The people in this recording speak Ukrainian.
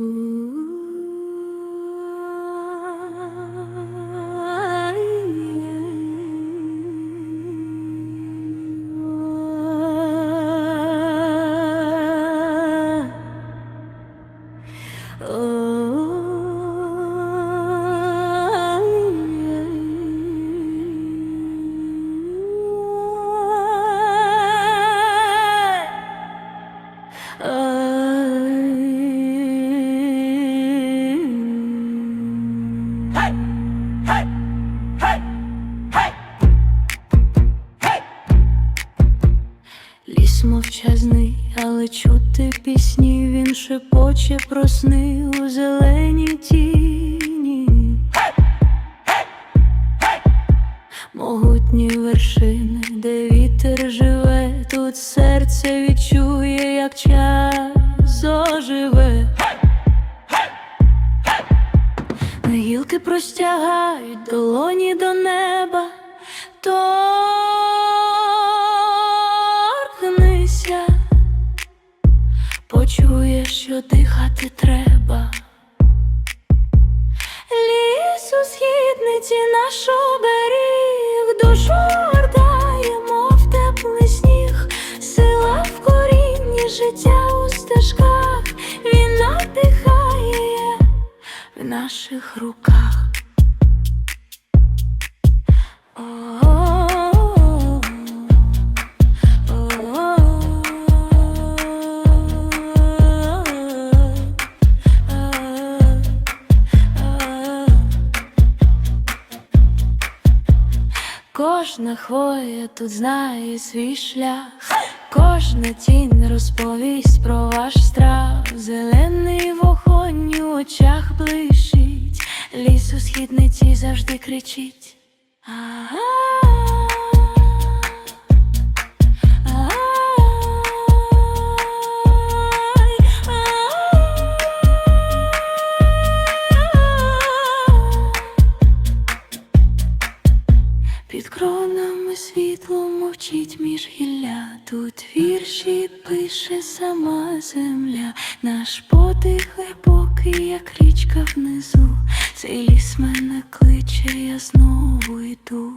Ooh. Мовчазний, але чути пісні, він шепоче про сни у зеленій тіні. Могутні вершини, де вітер живе, тут серце відчує, як час оживе. Гілки простягають долоні до неба, почуєш, що дихати треба. Ліс у східниці наш оберіг, душу ордає, мов теплий сніг, сила в корінні, життя у стежках, він надихає в наших руках. Кожна хвоя тут знає свій шлях, кожна тінь розповість про ваш страх, зелений вогонь у очах блищить, ліс у східниці завжди кричить. А-а-а. Під кронами світло мовчить між гілля, тут вірші пише сама земля, наш подих глибокий, як річка внизу, цей ліс мене кличе, я знову йду.